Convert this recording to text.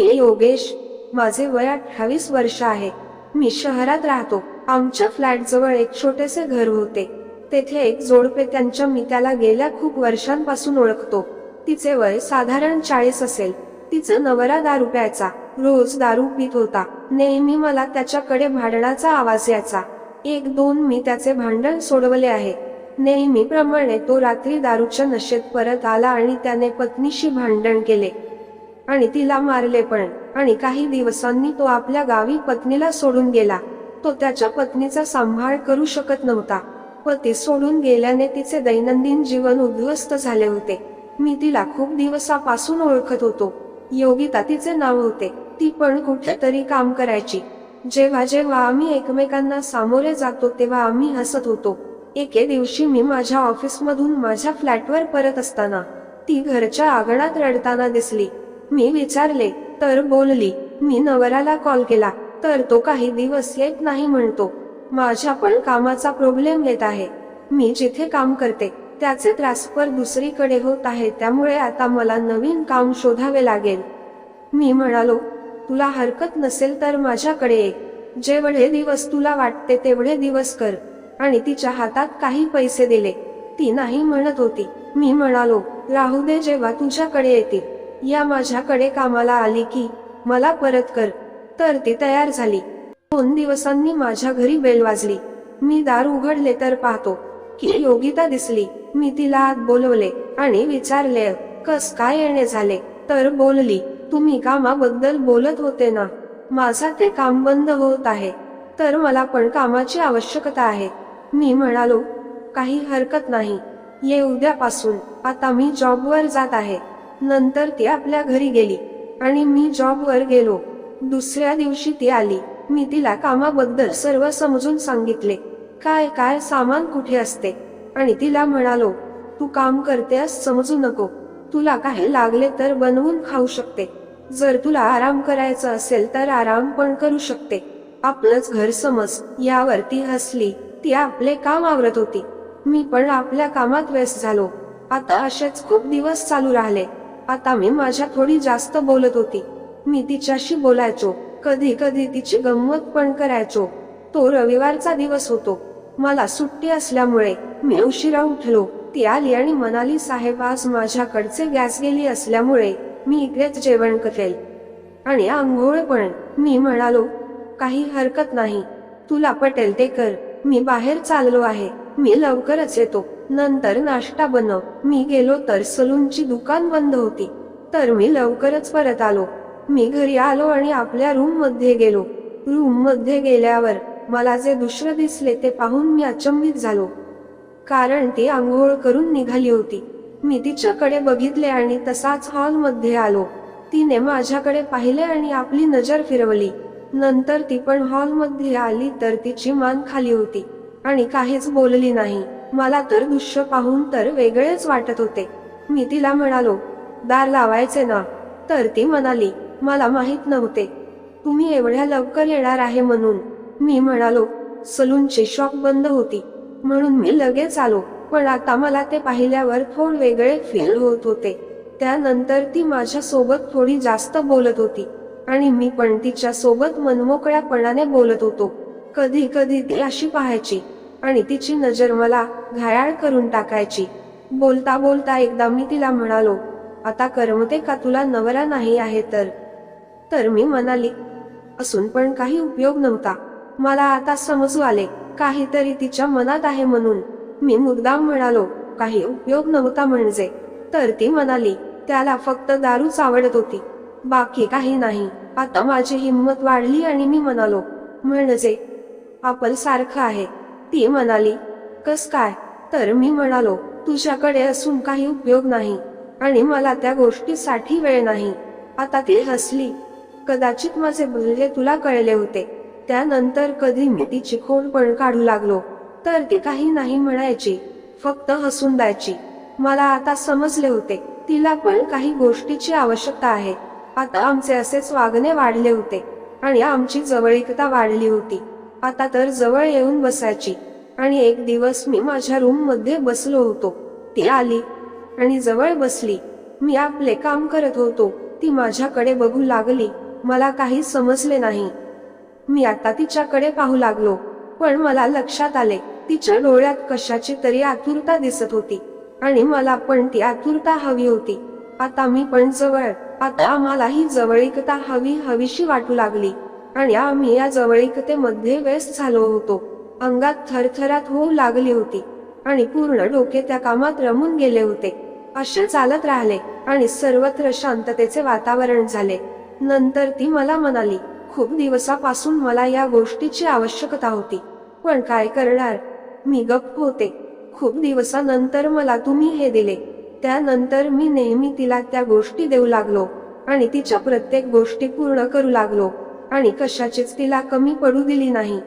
मी योगेश माझे वय अठ्ठावीस वर्ष आहे. मी शहरात राहतो. आमच्या फ्लॅट जवळ एक छोटेसे घर होते. तेथे एक जोडपे त्यांच्या मी त्याला गेल्या खूप वर्षांपासून ओळखतो. तिचे वय साधारण चाळीस असेल. तिचं नवरा दारू प्यायचा. रोज दारू पित होता. नेहमी मला त्याच्याकडे भांडणाचा आवाज यायचा. एक दोन मी त्याचे भांडण सोडवले आहे. नेहमीप्रमाणे तो रात्री दारूच्या नशेत परत आला आणि त्याने पत्नीशी भांडण केले. आणि तिला मारले पण. आणि काही दिवसांनी तो आपल्या गावी पत्नीला सोडून गेला. तो त्याच्या पत्नीचा सांभाळ करू शकत नव्हता. पती सोडून गेल्याने तिचे दैनंदिन जीवन उद्ध्वस्त झाले होते. मी तिला खूप दिवसापासून ओळखत होतो. योगिता तिचे नाव होते. ती पण कुठेतरी काम करायची. जेव्हा जेव्हा आम्ही एकमेकांना सामोरे जातो तेव्हा आम्ही हसत होतो. एके दिवशी मी माझ्या ऑफिसमधून माझ्या फ्लॅटवर परत असताना ती घरच्या आंगणात रडताना दिसली. मी विचारले तर बोलली मी नवऱ्याला कॉल केला तर तो काही दिवस येत नाही म्हणतो. माझ्या पण कामाचा प्रॉब्लेम येत आहे. मी जिथे काम करते त्याचे ट्रान्सफर दुसरीकडे होत आहे त्यामुळे आता मला नवीन काम शोधावे लागेल. मी म्हणालो तुला हरकत नसेल तर माझ्याकडे ये. जेवढे दिवस तुला वाटते तेवढे दिवस कर. आणि तिच्या हातात काही पैसे दिले. ती नाही म्हणत होती. मी म्हणालो राहू दे जेव्हा तुझ्याकडे येतील. या माझ्याकडे कामाला आली की मला परत कर. तर ती तयार झाली. दोन दिवसांनी माझ्या घरी बेल वाजली. मी दार उघडले तर पाहतो की योगिता दिसली. मी तिला आत बोलवले आणि विचारले कस काय येणे झाले? तर बोलली तुम्ही कामाबद्दल बोलत होते ना. माझा ते काम बंद होत आहे. तर मला पण कामाची आवश्यकता आहे. मी म्हणालो काही हरकत नाही. ये उद्यापासून आता मी जॉबवर जात आहे. नंतर ती आपल्या घरी गेली. आणि मी जॉबवर गेलो. दुसऱ्या दिवशी ती आली. मी तिला कामाबद्दल सर्व समजून सांगितले. काय काय सामान कुठे असते? आणि तिला म्हणालो तू काम करतेस समजू नको. तुला काही लागले तर बनवून खाऊ शकते. जर तुला आराम करायचा असेल तर आराम पण करू शकते. आपलंच घर समज. यावर ती हसली. ती आपले काम आवरत होती. मी पण आपल्या कामात व्यस्त झालो. आता असेच खूप दिवस चालू राहिले. आता मी माझ्या थोडी जास्त बोलत होती. मी तिच्याशी बोलायचो. कधी कधी तिची गंमत पण करायचो. तो रविवारचा दिवस होतो. मला सुट्टी असल्यामुळे मी उशिरा उठलो. ती आली आणि म्हणाली साहेब आज माझ्याकडचे गॅस गेली असल्यामुळे मी इकडेच जेवण करेल. आणि आंघोळ पण. मी म्हणालो काही हरकत नाही. तुला पटेल ते कर. मी बाहेर चाललो आहे. मी लवकरच येतो. नंतर नाश्ता बनव. मी गेलो तर सलूनची दुकान बंद होती. तर मी लवकरच परत आलो. मी घरी आलो आणि आपल्या रूममध्ये गेलो. रूममध्ये गेल्यावर मला जे दुसरं दिसले ते पाहून मी अचंबित झालो. कारण ती आंघोळ करून निघाली होती. मी तिच्याकडे बघितले आणि तसाच हॉलमध्ये आलो. तिने माझ्याकडे पाहिले आणि आपली नजर फिरवली. नंतर ती पण हॉलमध्ये आली तर तिची मान खाली होती. आणि काहीच बोलली नाही. मला तर दृश्य पाहून तर वेगळेच वाटत होते. मी तिला म्हणालो दार लावायचे ना. तर ती म्हणाली मला माहीत नव्हते. तुम्ही एवढ्या लवकर येणार आहे म्हणून. मी म्हणालो सलूनची शॉप बंद होती. म्हणून मी लगेच आलो पण आता मला ते पाहिल्यावर थोड वेगळे फील होत होते. त्यानंतर ती माझ्या सोबत थोडी जास्त बोलत होती आणि मी पण तिच्या सोबत मनमोकळ्यापणाने बोलत होतो. कधी कधी ती अशी पाहायची आणि तिची नजर मला घायाळ करून टाकायची. बोलता बोलता एकदा मी तिला म्हणालो आता करमते का तुला नवरा नाही आहे तर? तर मी म्हणाली असून पण काही उपयोग नव्हता. मला आता समजू आले काहीतरी तिच्या मनात आहे म्हणून. मी मुद्दाम म्हणालो काही उपयोग नव्हता म्हणजे. तर ती म्हणाली त्याला फक्त दारूच आवडत होती. बाकी काही नाही. आता माझी हिंमत वाढली आणि मी म्हणालो म्हणजे? आपण सारखं आहे. ती म्हणाली कस काय? तर मी म्हणालो तुझ्याकडे असून काही उपयोग नाही आणि मला त्या गोष्टीसाठी वेळ नाही. आता ती हसली. कदाचित माझे बोलले तुला कळले होते. त्यानंतर कधी मी तिची खोड पण काढू लागलो. तर ती काही नाही म्हणायची फक्त हसून द्यायची मला आता समजले होते तिला पण काही गोष्टीची आवश्यकता आहे. आता आमचे असेच वागणे वाढले होते आणि आमची जवळीकता वाढली होती. आता तर जवळ येऊन बसायची. आणि एक दिवस मी माझ्या रूममध्ये बसलो होतो. ती आली आणि जवळ बसली. मी आपले काम करत होतो. ती माझ्याकडे बघू लागली. मला काही समजले नाही. मी आता तिच्याकडे पाहू लागलो. पण मला लक्षात आले तिच्या डोळ्यात कशाची तरी आतुरता दिसत होती. आणि मला पण ती आतुरता हवी होती. आता मी पण जवळ आता आम्हालाही जवळीकता हवी हवीशी वाटू लागली. आणि आम्ही या जवळीकतेमध्ये व्यस्त झालो होतो. अंगात थरथरात होऊ लागली होती आणि पूर्ण डोके त्या कामात रमून गेले होते. असे चालत राहिले आणि सर्वत्र शांततेचे वातावरण झाले. नंतर ती मला म्हणाली खूप दिवसापासून मला या गोष्टीची आवश्यकता होती. पण काय करणार? मी गप्प होते. खूप दिवसानंतर मला तुम्ही हे दिले. त्यानंतर मी नेहमी तिला त्या गोष्टी देऊ लागलो आणि तिच्या प्रत्येक गोष्टी पूर्ण करू लागलो. आणि कशाचीच तिला कमी पडू दिली नाही.